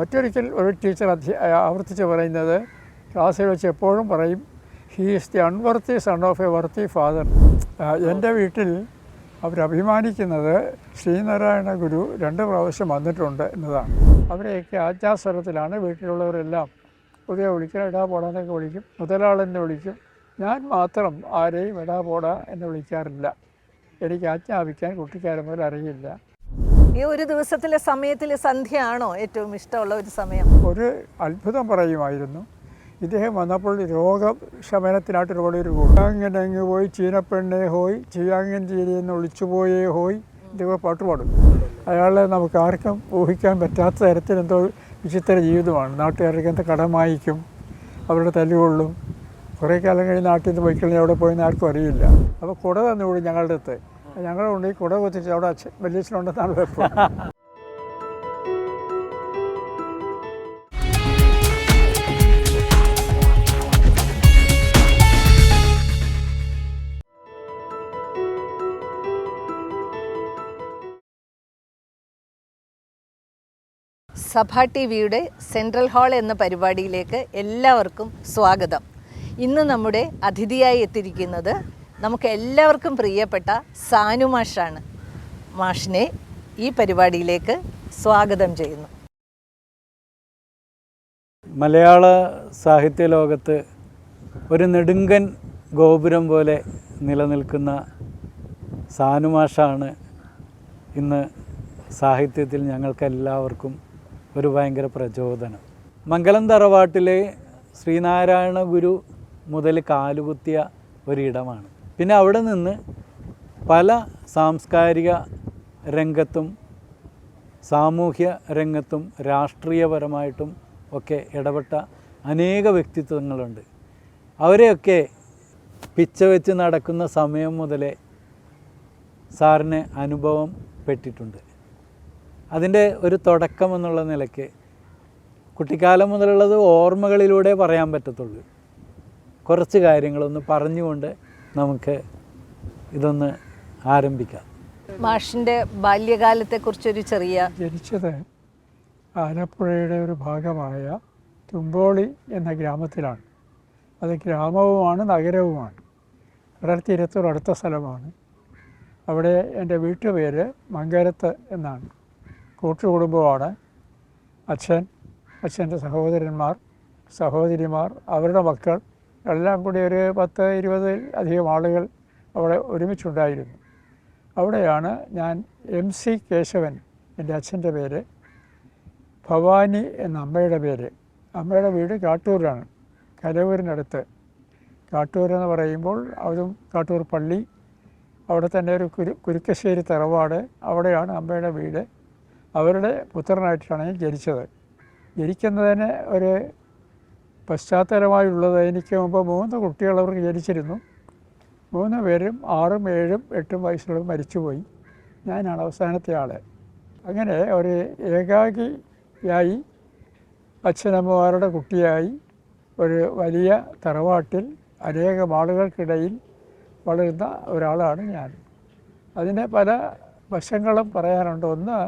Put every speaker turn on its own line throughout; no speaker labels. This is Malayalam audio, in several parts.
മറ്റൊരിക്കൽ ഒരു ടീച്ചർ അധ്യ ആവർത്തിച്ച് പറയുന്നത് ക്ലാസ്സിൽ വെച്ച് എപ്പോഴും പറയും he is the unworthy son of a worthy father എന്റെ വീട്ടിൽ അവരഭിമാനിക്കുന്നത് ശ്രീനാരായണ ഗുരു രണ്ട് പ്രാവശ്യം വന്നിട്ടുണ്ട് എന്നതാണ്. അവരെയൊക്കെ ആജ്ഞാസ്വരത്തിലാണ് വീട്ടിലുള്ളവരെല്ലാം. പുതിയ വിളിക്കും എടാ പോടാന്നൊക്കെ വിളിക്കും മുതലാളെന്നെ വിളിക്കും. ഞാൻ മാത്രം ആരെയും എടാ പോടാ എന്ന് വിളിക്കാറില്ല. എനിക്ക് ആജ്ഞാപിക്കാൻ കുട്ടിക്കാരൻ മുതൽ അറിയില്ല.
ഈ ഒരു ദിവസത്തിലെ സമയത്തിലെ സന്ധ്യയാണോ ഏറ്റവും ഇഷ്ടമുള്ള ഒരു സമയം?
ഒരു അത്ഭുതം പറയുമായിരുന്നു. ഇദ്ദേഹം വന്നപ്പോൾ രോഗശമനത്തിനായിട്ട് ഒരു കൂടെ. അങ്ങനെ അങ്ങ് പോയി ചീനപ്പെണ്ണേ ഹോയ് ചിയാങ്ങൻ ചീരിയെന്ന് ഒളിച്ചുപോയേ ഹോയ് ഇദ്ദേഹം പാട്ട് പാടും അയാളെ നമുക്ക് ആർക്കും ഊഹിക്കാൻ പറ്റാത്ത തരത്തിൽ എന്തോ വിചിത്ര ജീവിതമാണ്. നാട്ടുകാർക്ക് എന്താ കടം വാങ്ങിക്കും അവരുടെ തല്ലുകൊള്ളും. കുറേ കാലം കഴിഞ്ഞ് നാട്ടിൽ നിന്ന് പോയിക്കഴിഞ്ഞാൽ അവിടെ പോയെന്ന് ആർക്കും അറിയില്ല. അപ്പോൾ കുട തന്നുകൂടി ഞങ്ങളുടെ അടുത്ത്. ഞങ്ങളുടെ കൊണ്ട് ഈ കുട കുത്തിച്ച് അവിടെ വലിയച്ഛനുണ്ടെന്നാണ് വെപ്പം.
സഭ ടി വിയുടെ സെൻട്രൽ ഹാൾ എന്ന പരിപാടിയിലേക്ക് എല്ലാവർക്കും സ്വാഗതം. ഇന്ന് നമ്മുടെ അതിഥിയായി എത്തിയിരിക്കുന്നത് നമുക്ക് എല്ലാവർക്കും പ്രിയപ്പെട്ട സാനു മാഷാണ്. മാഷിനെ ഈ പരിപാടിയിലേക്ക് സ്വാഗതം ചെയ്യുന്നു.
മലയാള സാഹിത്യ ലോകത്ത് ഒരു നെടുങ്കൻ ഗോപുരം പോലെ നിലനിൽക്കുന്ന സാനുമാഷാണ് ഇന്ന് സാഹിത്യത്തിൽ ഞങ്ങൾക്ക് എല്ലാവർക്കും ഒരു ഭയങ്കര പ്രചോദനം. മംഗലം തറവാട്ടിലെ ശ്രീനാരായണ ഗുരു മുതൽ കാലുകുത്തിയ ഒരിടമാണ്. പിന്നെ അവിടെ നിന്ന് പല സാംസ്കാരിക രംഗത്തും സാമൂഹ്യ രംഗത്തും രാഷ്ട്രീയപരമായിട്ടും ഒക്കെ ഇടപെട്ട അനേക വ്യക്തിത്വങ്ങളുണ്ട്. അവരെയൊക്കെ പിച്ച വെച്ച് നടക്കുന്ന സമയം മുതലേ സാറിന് അനുഭവം പെട്ടിട്ടുണ്ട്. അതിന്റെ ഒരു തുടക്കം എന്നുള്ള നിലയ്ക്ക് കുട്ടിക്കാലം മുതലുള്ളത് ഓർമ്മകളിലൂടെ പറയാൻ പറ്റത്തുള്ളൂ. കുറച്ച് കാര്യങ്ങളൊന്ന് പറഞ്ഞുകൊണ്ട് നമുക്ക് ഇതൊന്ന് ആരംഭിക്കാം.
മാഷിന്റെ മാഷിന്റെ ബാല്യകാലത്തെക്കുറിച്ചൊരു ചെറിയ
ജനിച്ചത് ആലപ്പുഴയുടെ ഒരു ഭാഗമായ തുമ്പോളി എന്ന ഗ്രാമത്തിലാണ്. അത് ഗ്രാമവുമാണ് നഗരവുമാണ്. കടൽത്തീരത്തോട് അടുത്ത സ്ഥലമാണ്. അവിടെ എന്റെ വീട്ടുപേര് മങ്കരത്ത് എന്നാണ്. കൂട്ടുകുടുംബമാണ്. അച്ഛൻ അച്ഛന്റെ സഹോദരന്മാർ സഹോദരിമാർ അവരുടെ മക്കൾ എല്ലാം കൂടി ഒരു പത്ത് ഇരുപതിൽ അധികം ആളുകൾ അവിടെ ഒരുമിച്ചുണ്ടായിരുന്നു. അവിടെയാണ് ഞാൻ എം സി കേശവൻ എന്റെ അച്ഛന്റെ പേര് ഭവാനി എന്ന അമ്മയുടെ പേര്. അമ്മയുടെ വീട് കാട്ടൂരാണ് കലവൂരിനടുത്ത് കാട്ടൂർ എന്ന് പറയുമ്പോൾ അതും കാട്ടൂർ പള്ളി അവിടെ തന്നെ ഒരു കുരു കുരുക്കശ്ശേരി തറവാട് അവിടെയാണ് അമ്മയുടെ വീട്. അവരുടെ പുത്രനായിട്ടാണ് ഞാൻ ജനിച്ചത്. ജനിക്കുന്നതിന് ഒരു പശ്ചാത്തലമായുള്ളത് എനിക്ക് മുമ്പ് മൂന്ന് കുട്ടികൾ അവർക്ക് ജനിച്ചിരുന്നു. മൂന്ന് പേരും ആറും ഏഴും എട്ടും വയസ്സുള്ളവർ മരിച്ചുപോയി. ഞാനാണ് അവസാനത്തെ ആൾ അങ്ങനെ ഒരു ഏകാഗിയായി അച്ഛനമ്മമാരുടെ കുട്ടിയായി ഒരു വലിയ തറവാട്ടിൽ അനേകം ആളുകൾക്കിടയിൽ വളരുന്ന ഒരാളാണ് ഞാൻ. അതിന് പല വശങ്ങളും പറയാനുണ്ട്. ഒന്ന്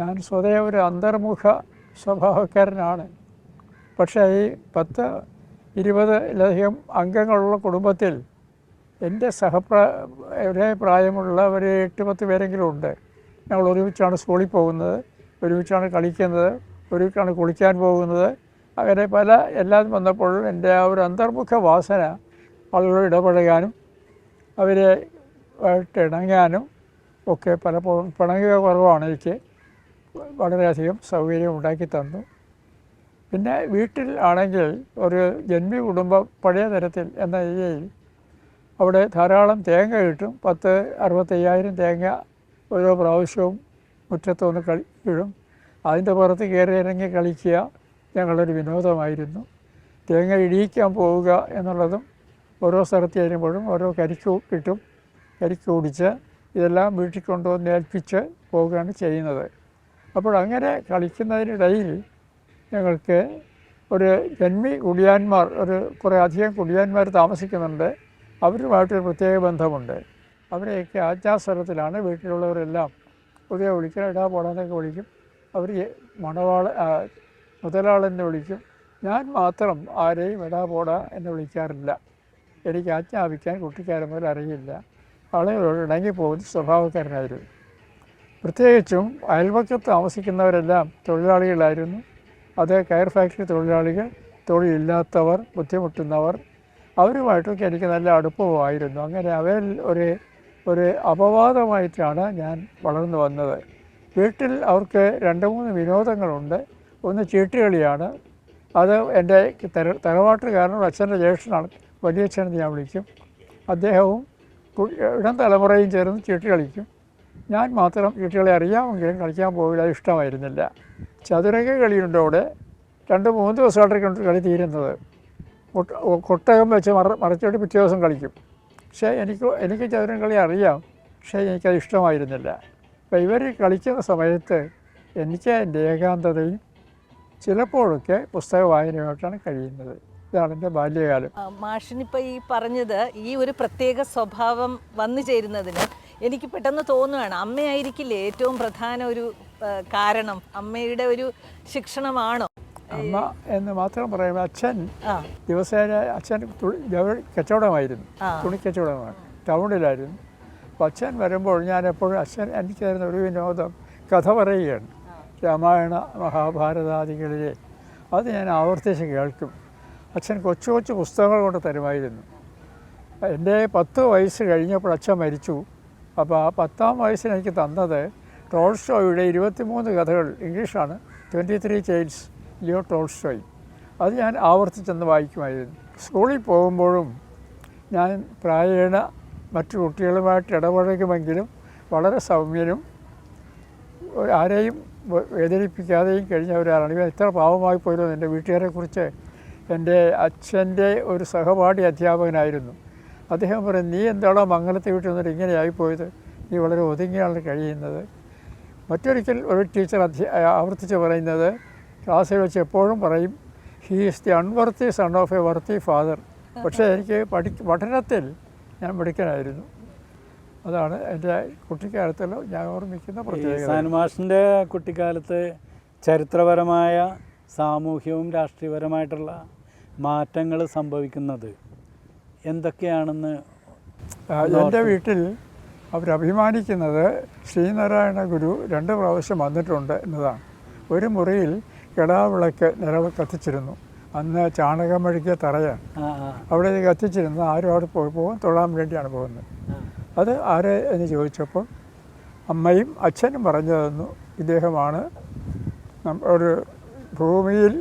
ഞാൻ സ്വതേ ഒരു അന്തർമുഖ സ്വഭാവക്കാരനാണ്. പക്ഷേ ഈ പത്ത് ഇരുപതിലധികം അംഗങ്ങളുള്ള കുടുംബത്തിൽ എന്റെ സഹപ്രാ ഒരേ പ്രായമുള്ള ഒരു എട്ട് പത്ത് പേരെങ്കിലും ഉണ്ട്. ഞങ്ങൾ ഒരുമിച്ചാണ് സ്കൂളിൽ പോകുന്നത് ഒരുമിച്ചാണ് കളിക്കുന്നത് ഒരുമിച്ചാണ് കുളിക്കാൻ പോകുന്നത്. അങ്ങനെ പല എല്ലാം വന്നപ്പോൾ എന്റെ ആ ഒരു അന്തർമുഖ വാസന ആളുകളോട് ഇടപഴകാനും അവരെ ആയിട്ട് ഇണങ്ങാനും ഒക്കെ പലപ്പോഴും പിണങ്ങുക കുറവാണ് എനിക്ക് വളരെയധികം സൗകര്യം ഉണ്ടാക്കി തന്നു. പിന്നെ വീട്ടിൽ ആണെങ്കിൽ ഒരു ജന്മി കുടുംബം പഴയ തരത്തിൽ എന്ന രീതിയിൽ അവിടെ ധാരാളം തേങ്ങ കിട്ടും പത്ത് അറുപത്തയ്യായിരം തേങ്ങ ഓരോ പ്രാവശ്യവും മുറ്റത്തുനിന്ന് കളി വീഴും അതിന്റെ പുറത്ത് കയറി ഇറങ്ങി കളിക്കുക ഞങ്ങളൊരു വിനോദമായിരുന്നു. തേങ്ങ ഇടിയിക്കാൻ പോവുക എന്നുള്ളതും ഓരോ സ്ഥലത്ത് ചേരുമ്പോഴും ഓരോ കരിക്ക് കിട്ടും കരിക്ക് ഓടിച്ച് ഇതെല്ലാം വീട്ടിൽ കൊണ്ടുവന്ന് ഏൽപ്പിച്ച് പോവുകയാണ് ചെയ്യുന്നത്. അപ്പോൾ അങ്ങനെ കളിക്കുന്നതിനിടയിൽ ഞങ്ങൾക്ക് ഒരു ജന്മി കുടിയാന്മാർ ഒരു കുറേ അധികം കുടിയാന്മാർ താമസിക്കുന്നുണ്ട്. അവരുമായിട്ടൊരു പ്രത്യേക ബന്ധമുണ്ട്. അവരെയൊക്കെ ആജ്ഞാസ്വരത്തിലാണ് വീട്ടിലുള്ളവരെല്ലാം പുതിയ വിളിക്കുക ഇടാ പോടാന്നൊക്കെ വിളിക്കും. അവർ മണവാള മുതലാളെന്നെ വിളിക്കും. ഞാൻ മാത്രം ആരെയും ഇടാ പോടാ എന്ന് വിളിക്കാറില്ല. എനിക്ക് ആജ്ഞാപിക്കാൻ കുട്ടിക്കാരൻ മുതൽ അറിയില്ല. ആളുകളോട് ഇണങ്ങി പോകുന്ന സ്വഭാവക്കാരനായിരുന്നു. പ്രത്യേകിച്ചും അയൽവക്കത്ത് താമസിക്കുന്നവരെല്ലാം തൊഴിലാളികളായിരുന്നു. അത് കയർ ഫാക്ടറി തൊഴിലാളികൾ തൊഴിലില്ലാത്തവർ ബുദ്ധിമുട്ടുന്നവർ അവരുമായിട്ടൊക്കെ എനിക്ക് നല്ല അടുപ്പമായിരുന്നു. അങ്ങനെ അവരിൽ ഒരു ഒരു അപവാദമായിട്ടാണ് ഞാൻ വളർന്നു വന്നത്. വീട്ടിൽ അവർക്ക് രണ്ട് മൂന്ന് വിനോദങ്ങളുണ്ട്. ഒന്ന് ചീട്ടുകളിയാണ്. അത് എന്റെ തര തറവാട്ടുകാരനോട് അച്ഛന്റെ ജ്യേഷ്ഠനാണ് വലിയച്ഛനെന്ന് ഞാൻ വിളിക്കും. അദ്ദേഹവും ഇടം തലമുറയും ചേർന്ന് ചീട്ട് കളിക്കും ഞാൻ മാത്രം കുട്ടികളെ അറിയാമെങ്കിലും കളിക്കാൻ പോകില്ല ഇഷ്ടമായിരുന്നില്ല. ചതുരംഗ കളിയുണ്ട് അവിടെ. രണ്ട് മൂന്ന് ദിവസമായിട്ടൊക്കെ കളി തീരുന്നത്. കൊട്ട- കൊട്ടകം വെച്ച് മറ മറച്ചിട്ട് പിറ്റേ ദിവസം കളിക്കും. പക്ഷേ എനിക്ക് എനിക്ക് ചതുരം കളി അറിയാം. പക്ഷേ എനിക്കത് ഇഷ്ടമായിരുന്നില്ല. അപ്പോൾ ഇവർ കളിക്കുന്ന സമയത്ത് എനിക്ക് എന്റെ ഏകാന്തതയും ചിലപ്പോഴൊക്കെ പുസ്തക വായനയുമായിട്ടാണ് കഴിയുന്നത്. ഇതാണ് എന്റെ ബാല്യകാലം.
മാഷിനിപ്പോൾ ഈ പറഞ്ഞത് ഈ ഒരു പ്രത്യേക സ്വഭാവം വന്നു ചേരുന്നതിന് എനിക്ക് പെട്ടെന്ന് തോന്നുകയാണ് അമ്മയായിരിക്കില്ലേ ഏറ്റവും പ്രധാന ഒരു കാരണം. അമ്മയുടെ ഒരു ശിക്ഷണമാണോ?
അമ്മ എന്ന് മാത്രം പറയുമ്പോൾ അച്ഛൻ ദിവസേന അച്ഛൻ തുണി കച്ചവടമായിരുന്നു. തുണി കച്ചവടമാണ്. ടൗണിലായിരുന്നു. അപ്പോൾ അച്ഛൻ വരുമ്പോൾ ഞാൻ എപ്പോഴും അച്ഛൻ എനിക്ക് തരുന്ന ഒരു വിനോദം കഥ പറയുകയാണ്. രാമായണ മഹാഭാരതാദികളിലെ. അത് ഞാൻ ആവർത്തിച്ച് കേൾക്കും. അച്ഛൻ കൊച്ചു കൊച്ചു പുസ്തകങ്ങൾ കൊണ്ട് തരുമായിരുന്നു. എന്റെ പത്ത് വയസ്സ് കഴിഞ്ഞപ്പോൾ അച്ഛൻ മരിച്ചു. അപ്പോൾ ആ പത്താം വയസ്സിന് എനിക്ക് തന്നത് ടോൾസ്റ്റോയുടെ ഇരുപത്തിമൂന്ന് കഥകൾ ഇംഗ്ലീഷാണ്. Twenty three childs Leo Tolstoy അത് ഞാൻ ആവർത്തിച്ചെന്ന് വായിക്കുമായിരുന്നു. സ്കൂളിൽ പോകുമ്പോഴും ഞാൻ പ്രായേണ മറ്റു കുട്ടികളുമായിട്ട് ഇടപഴകുമെങ്കിലും വളരെ സൗമ്യനും ആരെയും വേദനിപ്പിക്കാതെയും കഴിഞ്ഞ ഒരാളാണ് ഇവ എത്ര പാവമായി പോയിരുന്നു എന്റെ വീട്ടുകാരെക്കുറിച്ച്. എന്റെ അച്ഛന്റെ ഒരു സഹപാഠി അധ്യാപകനായിരുന്നു. അദ്ദേഹം പറയും നീ എന്താണോ മംഗലത്തെ വീട്ടിൽ നിന്നിട്ട് ഇങ്ങനെ ആയിപ്പോയത്? നീ വളരെ ഒതുങ്ങിയാണ് കഴിയുന്നത്. മറ്റൊരിക്കൽ ഒരു ടീച്ചർ അധ്യ ആവർത്തിച്ച് പറയുന്നത് ക്ലാസ്സിൽ വെച്ച് എപ്പോഴും പറയും he is the unworthy son of a worthy father പക്ഷേ എനിക്ക് പഠി പഠനത്തിൽ ഞാൻ പഠിക്കാനായിരുന്നു അതാണ് എന്റെ കുട്ടിക്കാലത്തിൽ ഞാൻ ഓർമ്മിക്കുന്ന
സാനുമാഷിന്റെ കുട്ടിക്കാലത്ത് ചരിത്രപരമായ സാമൂഹ്യവും രാഷ്ട്രീയപരമായിട്ടുള്ള മാറ്റങ്ങൾ സംഭവിക്കുന്നത് എന്തൊക്കെയാണെന്ന്
എന്റെ വീട്ടിൽ അവരഭിമാനിക്കുന്നത് ശ്രീനാരായണ ഗുരു രണ്ട് പ്രാവശ്യം വന്നിട്ടുണ്ട് എന്നതാണ്. ഒരു മുറിയിൽ കിടാവിളക്ക് നിലവ് കത്തിച്ചിരുന്നു. അന്ന് ചാണകം മെഴുകിയ തറയാണ്. അവിടെ കത്തിച്ചിരുന്നു ആരും അവിടെ പോയി പോകും തൊഴാൻ വേണ്ടിയാണ് പോകുന്നത്. അത് ആര് എന്ന് ചോദിച്ചപ്പോൾ അമ്മയും അച്ഛനും പറഞ്ഞു തന്നു ഇദ്ദേഹമാണ് ഒരു ഭൂമിയിൽ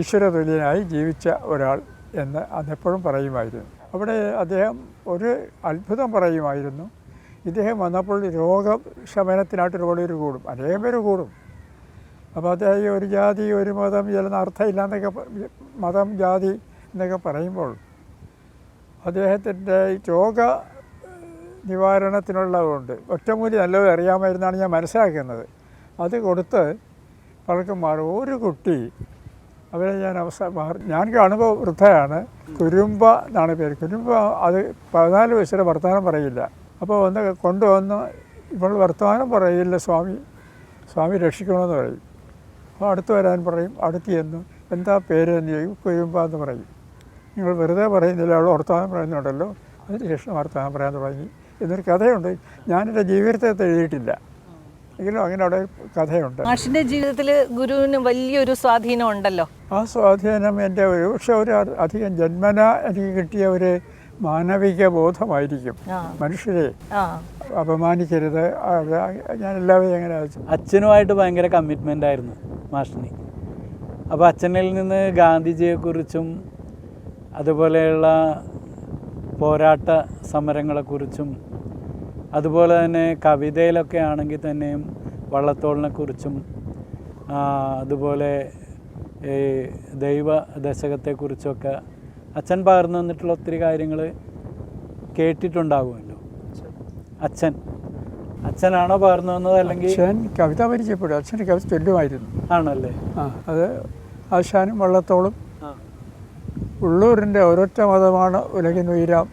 ഈശ്വരതുല്യനായി ജീവിച്ച ഒരാൾ. എന്ന് അന്നെപ്പോഴും പറയുമായിരുന്നു. അവിടെ അദ്ദേഹം ഒരു അത്ഭുതം പറയുമായിരുന്നു. ഇദ്ദേഹം വന്നപ്പോൾ രോഗശമനത്തിനായിട്ട് ഒരുപാട് പേര് കൂടും. അനേകം പേര് കൂടും. അപ്പോൾ അദ്ദേഹം ഒരു ജാതി ഒരു മതം ഇതിലൊന്നും അർത്ഥമില്ല എന്നൊക്കെ മതം ജാതി എന്നൊക്കെ പറയുമ്പോൾ അദ്ദേഹത്തിന്റെ രോഗ നിവാരണത്തിനുള്ളതുകൊണ്ട് ഒറ്റമൂലി നല്ലത് അറിയാമായിരുന്നാണ് ഞാൻ മനസ്സിലാക്കുന്നത്. അത് കൊടുത്ത് പലർക്കും മാറും. ഒരു കുട്ടി അവരെ ഞാൻ അവസാനം ഞാൻ കാണുമ്പോൾ വൃദ്ധയാണ്. കുരുമ്പ എന്നാണ് പേര്. കുരുമ്പ അത് പതിനാല് വയസ്സിലെ വർത്തമാനം പറയില്ല. അപ്പോൾ വന്ന് കൊണ്ടുവന്ന് ഇപ്പോൾ വർത്തമാനം പറയില്ല സ്വാമി. സ്വാമി രക്ഷിക്കണമെന്ന് പറയും. അപ്പോൾ അടുത്ത് വരാൻ പറയും. അടുത്ത് എന്ന് എന്താ പേര് എന്ന് ചോദിക്കും. കുരുമ്പ എന്ന് പറയും. നിങ്ങൾ വെറുതെ പറയുന്നില്ല. അവൾ വർത്തമാനം പറയുന്നുണ്ടല്ലോ. അതിന് ശേഷം വർത്തമാനം പറയാൻ തുടങ്ങി. എന്നൊരു കഥയുണ്ട്. ഞാനെന്റെ ജീവിതത്തെ എഴുതിയിട്ടില്ല എങ്കിലും അങ്ങനെ അവിടെ കഥയുണ്ട്.
മാഷിന്റെ ജീവിതത്തിൽ ഗുരുവിന് വലിയൊരു സ്വാധീനം ഉണ്ടല്ലോ?
ആ സ്വാധീനം എന്റെ ഒരു പക്ഷെ ഒരു അധികം ജന്മന എനിക്ക് കിട്ടിയ ഒരു മാനവിക ബോധമായിരിക്കും. മനുഷ്യരെ അപമാനിക്കരുത്. ഞാൻ എല്ലാവരും എങ്ങനെ
അച്ഛനുമായിട്ട് ഭയങ്കര കമ്മിറ്റ്മെന്റ് ആയിരുന്നു മാഷിന്. അപ്പോൾ അച്ഛനിൽ നിന്ന് ഗാന്ധിജിയെക്കുറിച്ചും അതുപോലെയുള്ള പോരാട്ട സമരങ്ങളെക്കുറിച്ചും അതുപോലെ തന്നെ കവിതയിലൊക്കെ ആണെങ്കിൽ തന്നെയും വള്ളത്തോളിനെ കുറിച്ചും അതുപോലെ ഈ ദൈവ ദശകത്തെക്കുറിച്ചൊക്കെ അച്ഛൻ പകർന്നു തന്നിട്ടുള്ള ഒത്തിരി കാര്യങ്ങൾ കേട്ടിട്ടുണ്ടാകുമല്ലോ അച്ഛൻ. അച്ഛനാണോ പകർന്നു തന്നത് അല്ലെങ്കിൽ
അച്ഛൻ കവിത പരിചയപ്പെടും. അച്ഛന്റെ കവിത ചൊല്ലുമായിരുന്നു.
ആണല്ലേ?
ആ അത് ആശാനും വള്ളത്തോളും ഉള്ളൂരിന്റെ ഒരൊറ്റ മതമാണ് ഉലകിനുയരാം.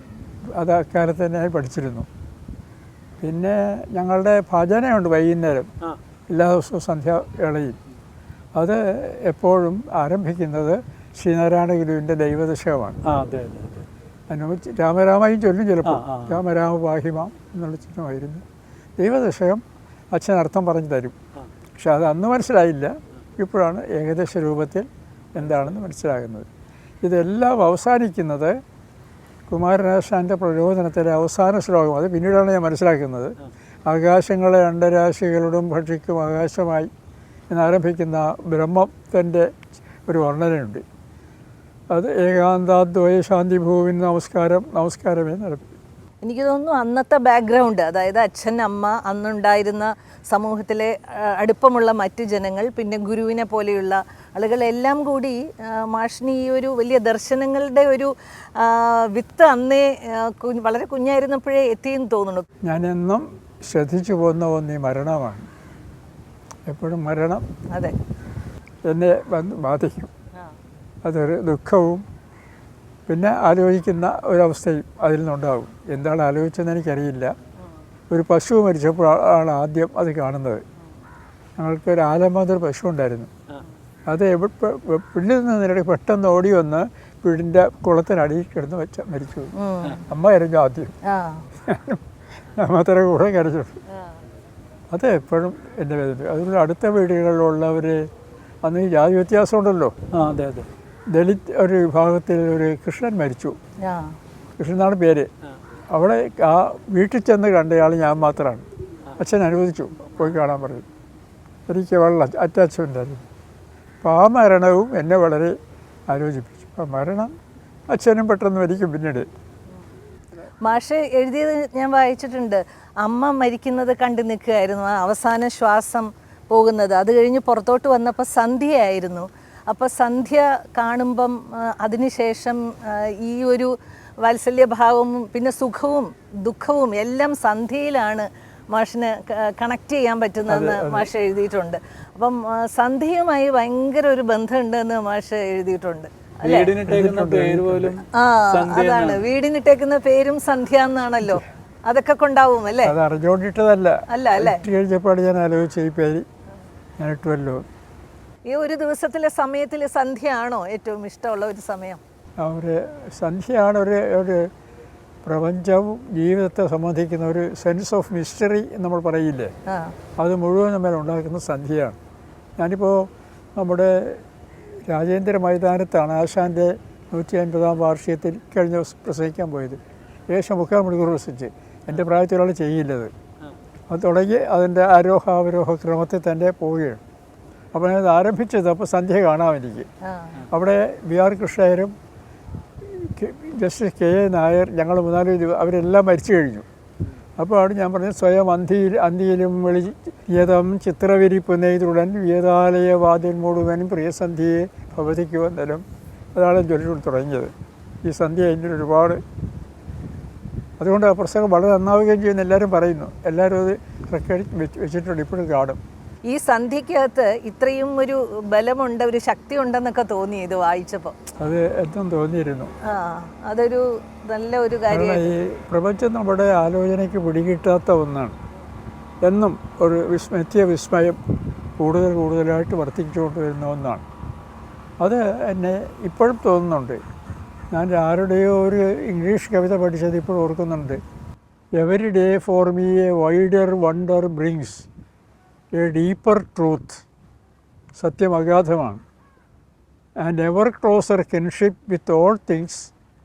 അത് അക്കാലത്ത് തന്നെ പഠിച്ചിരുന്നു. പിന്നെ ഞങ്ങളുടെ ഭജനയുണ്ട് വൈകുന്നേരം. എല്ലാ ദിവസവും സന്ധ്യാവേളയിൽ അത് എപ്പോഴും ആരംഭിക്കുന്നത് ശ്രീനാരായണ ഗുരുവിന്റെ ദൈവദശകമാണ്.
ആ അതെ അതെ അതെ.
അനുഭവിച്ച് രാമരാമായും ചൊല്ലും ചിലപ്പോൾ. രാമരാമ പാഹിമാം എന്നുള്ള ചിഹ്നമായിരുന്നു. ദൈവദശകം അച്ഛൻ അർത്ഥം പറഞ്ഞു തരും. പക്ഷെ അത് അന്ന് മനസ്സിലായില്ല. ഇപ്പോഴാണ് ഏകദേശ രൂപത്തിൽ എന്താണെന്ന് മനസ്സിലാകുന്നത്. ഇതെല്ലാം അവസാനിക്കുന്നത് കുമാരനാശാന്റെ പ്രചോദനത്തിലെ അവസാന ശ്ലോകം. അത് പിന്നീടാണ് ഞാൻ മനസ്സിലാക്കുന്നത്. ആകാശങ്ങളെ അണ്ടരാശികളോടും ഭക്ഷിക്കും ആകാശമായി എന്നാരംഭിക്കുന്ന ബ്രഹ്മത്തിന്റെ ഒരു വർണനയുണ്ട്. അത് ഏകാന്താദ്വയ ശാന്തി ഭൂവിൻ നമസ്കാരം നമസ്കാരമേ നടക്കും
എനിക്ക് തോന്നുന്നു അന്നത്തെ ബാക്ക്ഗ്രൗണ്ട് അതായത് അച്ഛൻ അമ്മ അന്നുണ്ടായിരുന്ന സമൂഹത്തിലെ അടുപ്പമുള്ള മറ്റ് ജനങ്ങൾ പിന്നെ ഗുരുവിനെ പോലെയുള്ള ആളുകളെല്ലാം കൂടി മാഷിന് ഈ ഒരു വലിയ ദർശനങ്ങളുടെ ഒരു വിത്ത് അന്നേ വളരെ കുഞ്ഞായിരുന്നപ്പോഴേ എത്തിയെന്ന് തോന്നുന്നു.
ഞാനെന്നും ശ്രദ്ധിച്ചു പോകുന്ന ഒന്ന് ഈ മരണമാണ്. എപ്പോഴും മരണം
അതെ.
എന്നെ വന്ന് ബാധിക്കും. അതൊരു ദുഃഖവും പിന്നെ ആലോചിക്കുന്ന ഒരവസ്ഥയും അതിൽ നിന്നുണ്ടാകും എന്താണ് ആലോചിച്ചതെന്ന് എനിക്കറിയില്ല. ഒരു പശു മരിച്ചപ്പോൾ ആണ് ആദ്യം അത് കാണുന്നത്. ഞങ്ങൾക്ക് ഒരു ആലമാതൊരു പശു ഉണ്ടായിരുന്നു. അത് എവിടെ പിള്ളിൽ നിന്നിടയ്ക്ക് പെട്ടെന്ന് ഓടി വന്ന് വീടിന്റെ കുളത്തിനടിയിൽ കിടന്ന് വെച്ച മരിച്ചു. അമ്മ കരഞ്ഞു ആദ്യം. മാത്രമേ കൂടെ
കരച്ചു
അത് എപ്പോഴും എന്റെ വേദന. അതുകൊണ്ട് അടുത്ത വീടുകളിലുള്ളവർ അന്ന് ജാതി വ്യത്യാസമുണ്ടല്ലോ
ആ അതെ അതെ.
ദലിത് ഒരു വിഭാഗത്തിൽ ഒരു കൃഷ്ണൻ മരിച്ചു.
ആ.
കൃഷ്ണൻ എന്നാണ് പേര് അവിടെ ആ വീട്ടിൽ ചെന്ന് കണ്ടയാൾ ഞാൻ മാത്രമാണ്. അച്ഛൻ അനുവദിച്ചു. പോയി കാണാൻ പറഞ്ഞു. എനിക്ക് വളരെ അറ്റാച്ച്മെന്റ് ആയിരുന്നു അപ്പോൾ ആ മരണവും എന്നെ വളരെ ആലോചിപ്പിച്ചു. ആ മരണം അച്ഛനും പെട്ടെന്ന് മരിക്കും പിന്നീട്.
മാഷ് എഴുതിയത് ഞാൻ വായിച്ചിട്ടുണ്ട്. അമ്മ മരിക്കുന്നത് കണ്ടു നിൽക്കുകയായിരുന്നു. ആ അവസാന ശ്വാസം പോകുന്നത്. അത് കഴിഞ്ഞ് പുറത്തോട്ട് വന്നപ്പോൾ സന്ധ്യയായിരുന്നു. അപ്പോൾ സന്ധ്യ കാണുമ്പം അതിനുശേഷം ഈ ഒരു വാത്സല്യഭാവവും പിന്നെ സുഖവും ദുഃഖവും എല്ലാം സന്ധ്യയിലാണ് മാഷിന് കണക്ട് ചെയ്യാൻ പറ്റുന്നതെന്ന് മാഷ് എഴുതിയിട്ടുണ്ട്. അപ്പം സന്ധ്യയുമായി ഭയങ്കര ഒരു ബന്ധമുണ്ടെന്ന് മാഷ് എഴുതിയിട്ടുണ്ട്.
വീടിനിട്ടേക്കുന്ന പേര് പോലും
ആ അതാണ്. വീടിനിട്ടേക്കുന്ന പേരും സന്ധ്യ എന്നാണല്ലോ. അതൊക്കെ കൊണ്ടാവും അല്ലേ? അല്ല അല്ലേ?
ഞാൻ ആലോചിച്ച ഈ പേര് ഞാൻ ഇട്ടുമല്ലോ
ഈ ഒരു ദിവസത്തിലെ സമയത്തിൽ സന്ധ്യയാണോ ഏറ്റവും ഇഷ്ടമുള്ള ഒരു സമയം?
ഒരു സന്ധ്യയാണ് ഒരു ഒരു പ്രപഞ്ചവും ജീവിതത്തെ സംബന്ധിക്കുന്ന ഒരു സെൻസ് ഓഫ് മിസ്റ്ററി നമ്മൾ പറയില്ലേ? അത് മുഴുവൻ നമ്മൾ ഉണ്ടാക്കുന്ന സന്ധ്യയാണ്. ഞാനിപ്പോൾ നമ്മുടെ രാജേന്ദ്ര മൈതാനത്താണ് ആശാന്റെ നൂറ്റി അൻപതാം വാർഷികത്തിൽ കഴിഞ്ഞ ദിവസം പ്രസംഗിക്കാൻ പോയത്. ഏകദേശം മുക്കാൽ മണിക്കൂർ പ്രസംഗിച്ച്. എന്റെ പ്രായത്തിൽ ഒരാൾ ചെയ്യില്ലത്. അത് തുടങ്ങി അതിന്റെ ആരോഹാവരോഹ ക്രമത്തിൽ തന്നെ പോവുകയാണ്. അപ്പോൾ ഞാനത് ആരംഭിച്ചത് അപ്പോൾ സന്ധ്യ കാണാം എനിക്ക് അവിടെ വി ആർ കൃഷ്ണയരും ജസ്റ്റിസ് കെ എ നായർ ഞങ്ങൾ മൂന്നാൽ അവരെല്ലാം മരിച്ചു കഴിഞ്ഞു. അപ്പോഴാണ് ഞാൻ പറഞ്ഞത് സ്വയം അന്തിയിൽ അന്തിയിലും വെളി യഥം ചിത്രവിരിപ്പ് നെയ്തുടൻ വേദാലയ വാതിൽ മുഴുവൻ പ്രിയസന്ധ്യയെ ഭവതിക്കുവന്നലും. അതാണ് ചൊല്ലിക്കൊണ്ട് തുടങ്ങിയത്. ഈ സന്ധ്യ എന്നിൽ ഒരുപാട്. അതുകൊണ്ട് ആ പുസ്തകം വളരെ നന്നാവുകയും ചെയ്യുമെന്ന് എല്ലാവരും പറയുന്നു. എല്ലാവരും അത് റെക്കോർഡ് വെച്ച് വെച്ചിട്ടുണ്ട്. ഇപ്പോഴും കാണും.
ഈ സന്ധ്യക്കകത്ത് ഇത്രയും ഒരു ബലമുണ്ട് ഒരു ശക്തി ഉണ്ടെന്നൊക്കെ തോന്നി ഇത് വായിച്ചപ്പോൾ
അത് എന്നും തോന്നിയിരുന്നു.
ആ അതൊരു നല്ല ഒരു കാര്യം
ഈ പ്രപഞ്ചം നമ്മുടെ ആലോചനയ്ക്ക് പിടികിട്ടാത്ത ഒന്നാണ്. എന്നും ഒരു വിസ്മയ വിസ്മയം കൂടുതൽ കൂടുതലായിട്ട് വർദ്ധിച്ചുകൊണ്ട് വരുന്ന ഒന്നാണ്. അത് എന്നെ ഇപ്പോഴും തോന്നുന്നുണ്ട്. ഞാൻ ആരുടെയോ ഒരു ഇംഗ്ലീഷ് കവിത പഠിച്ചത് ഇപ്പോൾ ഓർക്കുന്നുണ്ട്. Every day for me a wider wonder brings a deeper truth സത്യം അഗാധമാണ് and ever closer kinship with all things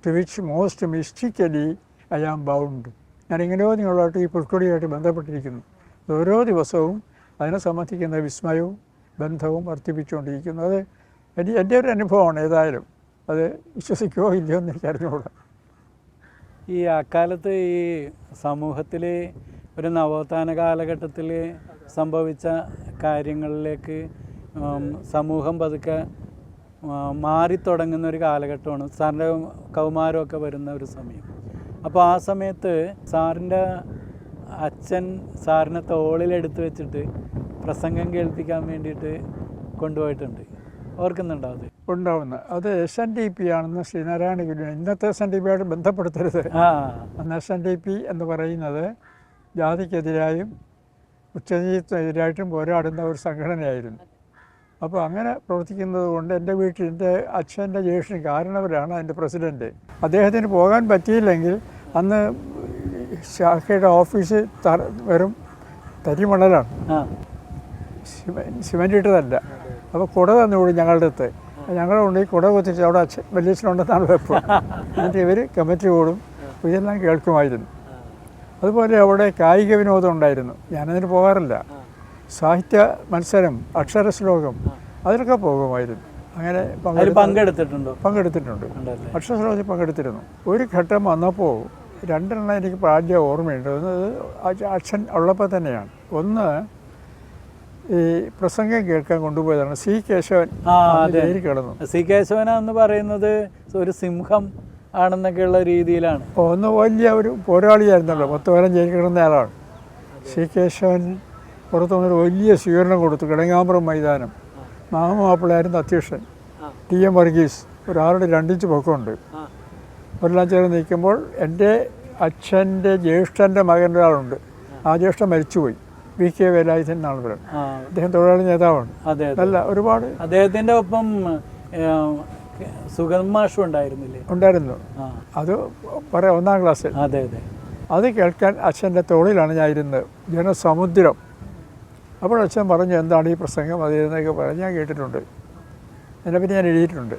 to which most mystically I am bound ഞാൻ എങ്ങനെയോ നിങ്ങളായിട്ട് ഈ പുൽക്കൊടിയായിട്ട് ബന്ധപ്പെട്ടിരിക്കുന്നു. ഓരോ ദിവസവും അതിനെ സംബന്ധിക്കുന്ന വിസ്മയവും ബന്ധവും വർദ്ധിപ്പിച്ചുകൊണ്ടിരിക്കുന്നു. അത് എന്റെ എന്റെ ഒരു അനുഭവമാണ് ഏതായാലും. അത് വിശ്വസിക്കുമോ ഇല്ലയോ എന്ന് എനിക്ക് അറിഞ്ഞുകൂടാ
ഈ അക്കാലത്ത് ഈ സമൂഹത്തിൽ ഒരു നവോത്ഥാന കാലഘട്ടത്തിൽ സംഭവിച്ച കാര്യങ്ങളിലേക്ക് സമൂഹം പതുക്കെ മാറിത്തുടങ്ങുന്ന ഒരു കാലഘട്ടമാണ് സാറിന്റെ കൗമാരമൊക്കെ വരുന്ന ഒരു സമയം. അപ്പോൾ ആ സമയത്ത് സാറിന്റെ അച്ഛൻ സാറിനെ തോളിലെടുത്ത് വെച്ചിട്ട് പ്രസംഗം കേൾപ്പിക്കാൻ വേണ്ടിയിട്ട് കൊണ്ടുപോയിട്ടുണ്ട്. ഓർക്കുന്നുണ്ടോ അത്?
ഉണ്ടാവുന്ന. അത് എസ് എൻ ഡി പി ആണെന്ന് ശ്രീനാരായണ ഗുരു ഇന്നത്തെ എസ് എൻ ഡി പി ആയിട്ട് ബന്ധപ്പെടുത്തരുത്.
ആ.
എസ് എൻ ഡി പി എന്ന് പറയുന്നത് ജാതിക്കെതിരായും ഉച്ചനീതിക്കെതിരായിട്ടും പോരാടുന്ന ഒരു സംഘടനയായിരുന്നു. അപ്പോൾ അങ്ങനെ പ്രവർത്തിക്കുന്നത് കൊണ്ട് എന്റെ വീട്ടിൽ എന്റെ അച്ഛന്റെ ജ്യേഷ്ഠൻ കാരണവരാണ് അതിന്റെ പ്രസിഡന്റ്. അദ്ദേഹത്തിന് പോകാൻ പറ്റിയില്ലെങ്കിൽ അന്ന് ശാഖയുടെ ഓഫീസ് തറ വെറും തരിമണലാണ്. സിമെന്റ് ഇട്ടതല്ല അപ്പോൾ കുട തന്നുകൂടി ഞങ്ങളുടെ അടുത്ത്. ഞങ്ങളുടെ കൊണ്ട് ഈ കുട കുത്തിച്ച് അവിടെ അച്ഛൻ വലിയച്ഛനുണ്ടെന്നാണ് വെപ്പ്. എന്നിട്ട് ഇവർ കമ്മിറ്റി കൂടും. ഇതെല്ലാം കേൾക്കുമായിരുന്നു. അതുപോലെ അവിടെ കായിക വിനോദം ഉണ്ടായിരുന്നു. ഞാനതിന് പോകാറില്ല. സാഹിത്യ മത്സരം അക്ഷര ശ്ലോകം അതിലൊക്കെ പോകുമായിരുന്നു. അങ്ങനെ
പങ്കെടുത്തിട്ടുണ്ടോ?
പങ്കെടുത്തിട്ടുണ്ട്.
അക്ഷര
അക്ഷരശ്ലോകത്തിൽ പങ്കെടുത്തിരുന്നു. ഒരു ഘട്ടം വന്നപ്പോൾ രണ്ടെണ്ണം എനിക്ക് പ്രാജ്യ ഓർമ്മയുണ്ട്. അത് അച്ഛ- അച്ഛൻ ഉള്ളപ്പോൾ തന്നെയാണ്. ഒന്ന് ഈ പ്രസംഗം കേൾക്കാൻ കൊണ്ടുപോയതാണ്. സി കേശവൻ
ആ, അതെ.
കിടന്നു.
സി കേശവനെന്ന് പറയുന്നത് ഒരു സിംഹം ആണെന്നൊക്കെയുള്ള രീതിയിലാണ്.
ഒന്ന് വലിയ ഒരു പോരാളിയായിരുന്നല്ലോ. പത്ത് കൊല്ലം ജയിക്കണമെന്ന കിടന്ന ആളാണ്. സി കേശവൻ പുറത്തു വന്നൊരു വലിയ സ്വീകരണം കൊടുത്തു. കിടങ്ങാമ്പുറം മൈതാനം. മാമാപ്പിളായിരുന്നു അധ്യക്ഷൻ. T M Varghese. ഒരാളുടെ രണ്ടിഞ്ച് പൊക്കമുണ്ട്. ഒരെല്ലാം ചേർന്ന് നിൽക്കുമ്പോൾ എന്റെ അച്ഛന്റെ ജ്യേഷ്ഠന്റെ മകൻ ഒരാളുണ്ട്. ആ ജ്യേഷ്ഠൻ മരിച്ചുപോയി. വി കെ വേലായുധൻ എന്നാണ് പറയുന്നത് അദ്ദേഹം തൊഴിലാളി നേതാവാണ്. നല്ല ഒരുപാട്
അദ്ദേഹത്തിന്റെ ഒപ്പം സുഗന്മാഷും ഉണ്ടായിരുന്നില്ലേ?
ഉണ്ടായിരുന്നു. അത് പറയാം ഒന്നാം ക്ലാസ്സിൽ.
അതെ അതെ.
അത് കേൾക്കാൻ അച്ഛന്റെ തോളിലാണ് ഞാൻ ഇരുന്നത്. ജനസമുദ്രം അപ്പോൾ അച്ഛൻ പറഞ്ഞു എന്താണ് ഈ പ്രസംഗം? അത് എന്നൊക്കെ പറഞ്ഞ് ഞാൻ കേട്ടിട്ടുണ്ട്. എന്നെ അതിനെപ്പറ്റി ഞാൻ എഴുതിയിട്ടുണ്ട്.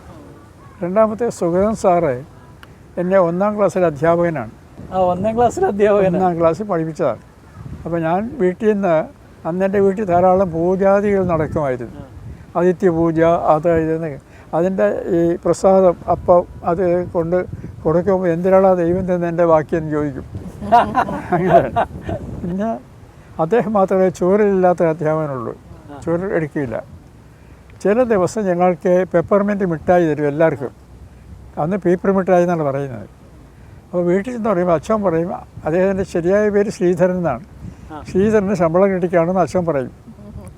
രണ്ടാമത്തെ സുഗതൻ സാറ് എന്നെ ഒന്നാം ക്ലാസ്സിലെ അധ്യാപകനാണ്.
ആ ഒന്നാം ക്ലാസ്സിൽ അധ്യാപകൻ
ഒന്നാം ക്ലാസ്സിൽ പഠിപ്പിച്ചതാണ്. അപ്പോൾ ഞാൻ വീട്ടിൽ നിന്ന് അന്നെന്റെ വീട്ടിൽ ധാരാളം പൂജാദികൾ നടക്കുമായിരുന്നു. ആദിത്യ പൂജ അത് ഇതെന്ന് അതിന്റെ ഈ പ്രസാദം അപ്പം അത് കൊണ്ട് കൊടുക്കുമ്പോൾ എന്തിനാണ് ദൈവം തന്നെ എന്റെ വാക്യം ചോദിക്കും. അങ്ങനെ പിന്നെ അദ്ദേഹം മാത്രമേ ചോറിലില്ലാത്ത അധ്യാപകനുള്ളൂ. ചോറ് എടുക്കില്ല ചില ദിവസം ഞങ്ങൾക്ക് പെപ്പർമെന്റ് മിഠായി തരും എല്ലാവർക്കും. അന്ന് പേപ്പർ മിഠായി എന്നാണ് പറയുന്നത്. അപ്പോൾ വീട്ടിൽ നിന്ന് പറയുമ്പോൾ അച്ഛൻ പറയും അദ്ദേഹത്തിന്റെ ശരിയായ പേര് ശ്രീധരൻ എന്നാണ്. ശ്രീധരന് ശമ്പളം കിട്ടിക്കാണെന്ന് അച്ഛൻ പറയും.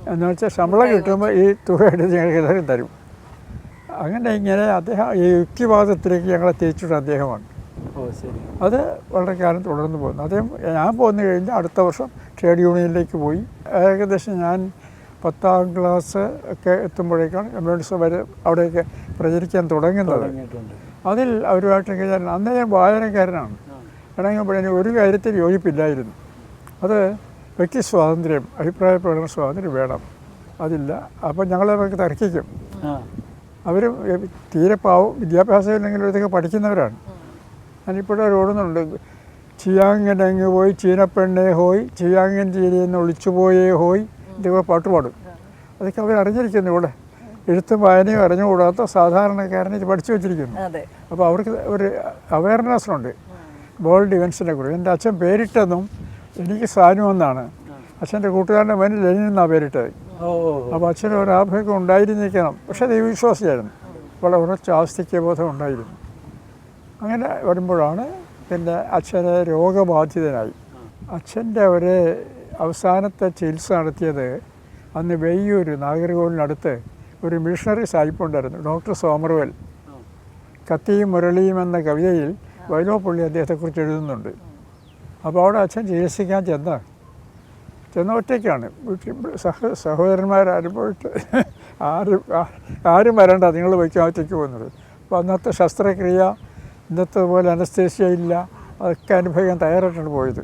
എന്ന് വെച്ചാൽ ശമ്പളം കിട്ടുമ്പോൾ ഈ തുക എടുത്ത് ഞങ്ങൾക്ക് എല്ലാവരും തരും. അങ്ങനെ ഇങ്ങനെ അദ്ദേഹം ഈ യുക്തിവാദത്തിലേക്ക് ഞങ്ങളെ തിരിച്ചിട്ട് അദ്ദേഹമാണ്. അത് വളരെ കാലം തുടർന്ന് പോകുന്നു. അദ്ദേഹം ഞാൻ പോന്നു കഴിഞ്ഞ് അടുത്ത വർഷം ട്രേഡ് യൂണിയനിലേക്ക് പോയി. ഏകദേശം ഞാൻ പത്താം ക്ലാസ് ഒക്കെ എത്തുമ്പോഴേക്കാണ് കമ്മ്യൂണിസ്റ്റ് വരെ അവിടെയൊക്കെ പ്രചരിക്കാൻ തുടങ്ങുന്നത്. അതിൽ അവരുമായിട്ടൊക്കെ ഞാൻ അന്ന് ഞാൻ വായനക്കാരനാണ്. ഇണങ്ങുമ്പോഴേ ഒരു കാര്യത്തിൽ യോജിപ്പില്ലായിരുന്നു. അത് വ്യക്തി സ്വാതന്ത്ര്യം അഭിപ്രായ പ്രകടന സ്വാതന്ത്ര്യം വേണം. അതില്ല. അപ്പം നമുക്ക് തർക്കിക്കും. അവർ തീരെ പാവം വിദ്യാഭ്യാസം ഇല്ലെങ്കിൽ ഇതൊക്കെ പഠിക്കുന്നവരാണ്. ഞാനിപ്പോഴും അവർ ഓടുന്നുണ്ട് ചിയാങ്ങനങ്ങ് പോയി ചീനപ്പെണ്ണേ ഹോയ് ചിയാങ്ങൻ ചീരയെന്ന് ഒളിച്ചുപോയേ ഹോയ് ഇതൊക്കെ പാട്ട് പാടും. അതൊക്കെ അവർ അറിഞ്ഞിരിക്കുന്നു ഇവിടെ. എഴുത്തും വായനയും അറിഞ്ഞുകൂടാത്ത സാധാരണക്കാരനെ ഇത് പഠിച്ചു വെച്ചിരിക്കുന്നു. അപ്പോൾ അവർക്ക് ഒരു അവയർനെസ്സുണ്ട് വേൾഡ് ഇവൻസിനെ കുറിച്ച്. എന്റെ അച്ഛൻ പേരിട്ടതും എനിക്ക് സാനു എന്നാണ്. അച്ഛന്റെ കൂട്ടുകാരന്റെ മകന് ലെനിൻ എന്നാണ് പേരിട്ടത്. അപ്പോൾ അച്ഛന് ഒരു ആഭിമുഖ്യം ഉണ്ടായിരുന്നിരിക്കണം പക്ഷേ ദൈവവിശ്വാസിയായിരുന്നു വളരെ ഉറച്ച ആസ്തിക്യബോധം ഉണ്ടായിരുന്നു. അങ്ങനെ വരുമ്പോഴാണ് പിന്നെ അച്ഛന് രോഗബാധിതനായി. അച്ഛന്റെ ഒരു അവസാനത്തെ ചികിത്സ നടത്തിയത് അന്ന് വെയ്യൂർ നാഗർകോവിലിനടുത്ത് ഒരു മിഷണറി സായിപ്പുണ്ടായിരുന്നു ഡോക്ടർ സോമർവെൽ. കത്തിയും മുരളിയും എന്ന കവിതയിൽ വൈലോപ്പള്ളി അദ്ദേഹത്തെക്കുറിച്ച് എഴുതുന്നുണ്ട്. അപ്പോൾ അവിടെ അച്ഛൻ ചികിത്സിക്കാൻ ചെന്ന് ചെന്ന ഒറ്റയ്ക്കാണ്. വീട്ടിൽ സഹ സഹോദരന്മാരാരും പോയിട്ട് ആരും ആരും വരണ്ട. നിങ്ങൾ വയ്ക്കാൻ ഒറ്റയ്ക്ക് പോകുന്നത്. അപ്പോൾ അന്നത്തെ ശസ്ത്രക്രിയ ഇന്നത്തെ പോലെ അനസ്തേഷ്യ ഇല്ല. അതൊക്കെ അനുഭവിക്കാൻ തയ്യാറായിട്ടാണ് പോയത്.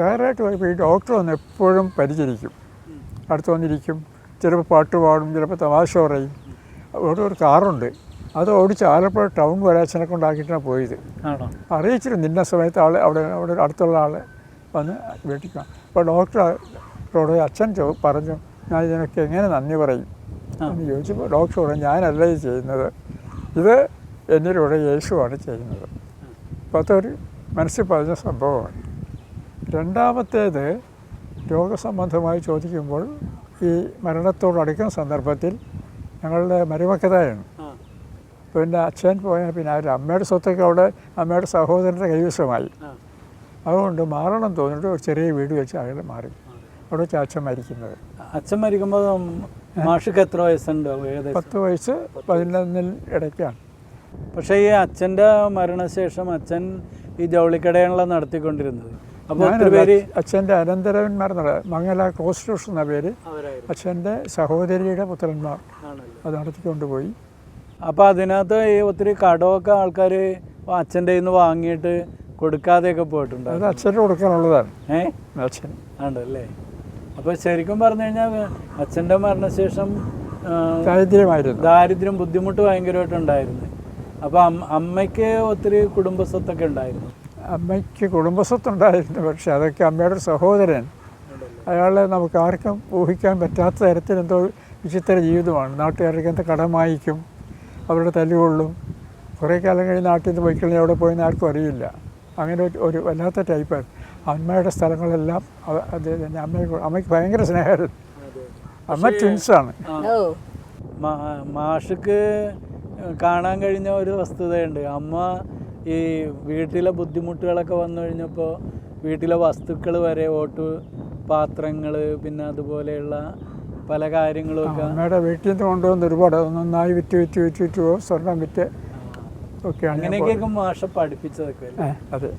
തയ്യാറായിട്ട് പോയപ്പോൾ ഈ ഡോക്ടർ വന്ന് എപ്പോഴും പരിചരിക്കും. അടുത്ത് വന്നിരിക്കും. ചിലപ്പോൾ പാട്ട് പാടും ചിലപ്പോൾ തമാശ പറയും. അവിടെ ഒരു കാറുണ്ട്. അത് ഓടിച്ച് ആലപ്പുഴ ടൗൺ വരെ അച്ഛനെ കൊണ്ടാക്കിയിട്ടാണ് പോയത്. അറിയിച്ചിരുന്നു നിന്ന സമയത്ത് ആൾ അവിടെ അവിടെ അടുത്തുള്ള ആൾ വന്ന് വീട്ടിൽ കാണും അപ്പോൾ ഡോക്ടറോട് അച്ഛൻ ചോ പറഞ്ഞു ഞാൻ ഇതിനൊക്കെ എങ്ങനെ നന്ദി പറയും? എന്ന് ചോദിച്ചപ്പോൾ ഡോക്ടർ പറഞ്ഞു ഞാനല്ല ഇത് ചെയ്യുന്നത്. ഇത് എന്നിലൂടെ യേശുവാണ് ചെയ്യുന്നത്. അപ്പോൾ അതൊരു മനസ്സിൽ പറഞ്ഞ സംഭവമാണ്. രണ്ടാമത്തേത് രോഗസംബന്ധമായി ചോദിക്കുമ്പോൾ ഈ മരണത്തോടടുക്കുന്ന സന്ദർഭത്തിൽ ഞങ്ങളുടെ മരുമക്കതായാണ്. പിന്നെ അച്ഛൻ പോയാൽ പിന്നെ അവർ അമ്മയുടെ സ്വത്തൊക്കെ അവിടെ അമ്മയുടെ സഹോദരന്റെ കൈവശമായി. അതുകൊണ്ട് മാറണം തോന്നിയിട്ട് ഒരു ചെറിയ വീട് വെച്ച് അയാൾ മാറി. അവിടെ വെച്ച് അച്ഛൻ മരിക്കുന്നത്.
അച്ഛൻ മരിക്കുമ്പോൾ മാഷിക്ക് എത്ര വയസ്സുണ്ട്?
പത്ത് വയസ്സ് പതിനൊന്നിൽ ഇടയ്ക്കാണ്.
പക്ഷേ ഈ അച്ഛന്റെ മരണശേഷം അച്ഛൻ ഈ ജൗളിക്കടയാണല്ലോ നടത്തിക്കൊണ്ടിരുന്നത്. അപ്പോൾ പേര്
അച്ഛന്റെ അനന്തരവന്മാർ മംഗല കോസ്റ്റോസ് എന്ന പേര് അച്ഛന്റെ സഹോദരിയുടെ പുത്രന്മാർ അത് നടത്തിക്കൊണ്ടുപോയി.
അപ്പോൾ അതിനകത്ത് ഈ ഒത്തിരി കടമൊക്കെ ആൾക്കാർ അച്ഛന്റെ നിന്ന് വാങ്ങിയിട്ട് കൊടുക്കാതെയൊക്കെ പോയിട്ടുണ്ട്?
അത് അച്ഛന് കൊടുക്കാനുള്ളതാണ്.
ഏ?
അച്ഛൻ.
ആണല്ലേ? അപ്പോൾ ശരിക്കും പറഞ്ഞു കഴിഞ്ഞാൽ അച്ഛന്റെ മരണശേഷം
ദാരിദ്ര്യമായിരുന്നു.
ദാരിദ്ര്യം ബുദ്ധിമുട്ട് ഭയങ്കരമായിട്ടുണ്ടായിരുന്നു അപ്പോൾ അമ്മ അമ്മയ്ക്ക് ഒത്തിരി കുടുംബസ്വത്തൊക്കെ ഉണ്ടായിരുന്നു.
അമ്മയ്ക്ക് കുടുംബസ്വത്തുണ്ടായിരുന്നു പക്ഷെ അതൊക്കെ അമ്മയുടെ ഒരു സഹോദരൻ. അയാളെ നമുക്ക് ആർക്കും ഊഹിക്കാൻ പറ്റാത്ത തരത്തിൽ എന്തോ വിചിത്ര ജീവിതമാണ്. നാട്ടുകാർക്ക് എന്താ കടം വാങ്ങിക്കും അവരുടെ തല്ലുകൊള്ളും. കുറേ കാലം കഴിഞ്ഞ് നാട്ടിൽ നിന്ന് പോയി കഴിഞ്ഞാൽ അവിടെ പോയെന്ന് ആർക്കും അറിയില്ല. അങ്ങനെ ഒരു- ഒരു വല്ലാത്ത ടൈപ്പായിരുന്നു അമ്മയുടെ സ്ഥലങ്ങളെല്ലാം അതെ അത് തന്നെ അമ്മയെ അമ്മയ്ക്ക് ഭയങ്കര സ്നേഹമായിരുന്നു. അമ്മ ട്വിൻസാണ്
മാഷക്ക് കാണാൻ കഴിഞ്ഞ ഒരു വസ്തുതയുണ്ട്. അമ്മ ഈ വീട്ടിലെ ബുദ്ധിമുട്ടുകളൊക്കെ വന്നു കഴിഞ്ഞപ്പോൾ വീട്ടിലെ വസ്തുക്കൾ വരെ ഓട്ട് പാത്രങ്ങൾ പിന്നെ അതുപോലെയുള്ള പല കാര്യങ്ങളും
അമ്മയുടെ വീട്ടിൽ നിന്ന് കൊണ്ടുവന്ന് ഒരുപാട് നന്നായി വിറ്റ് വിറ്റ് വിറ്റ് വിറ്റ് പോകും സ്വർണം വിറ്റ് ഒക്കെയാണ് ഞാൻ
അങ്ങനെയൊക്കെയൊക്കെ മാഷ പഠിപ്പിച്ചതൊക്കെ?
അതെ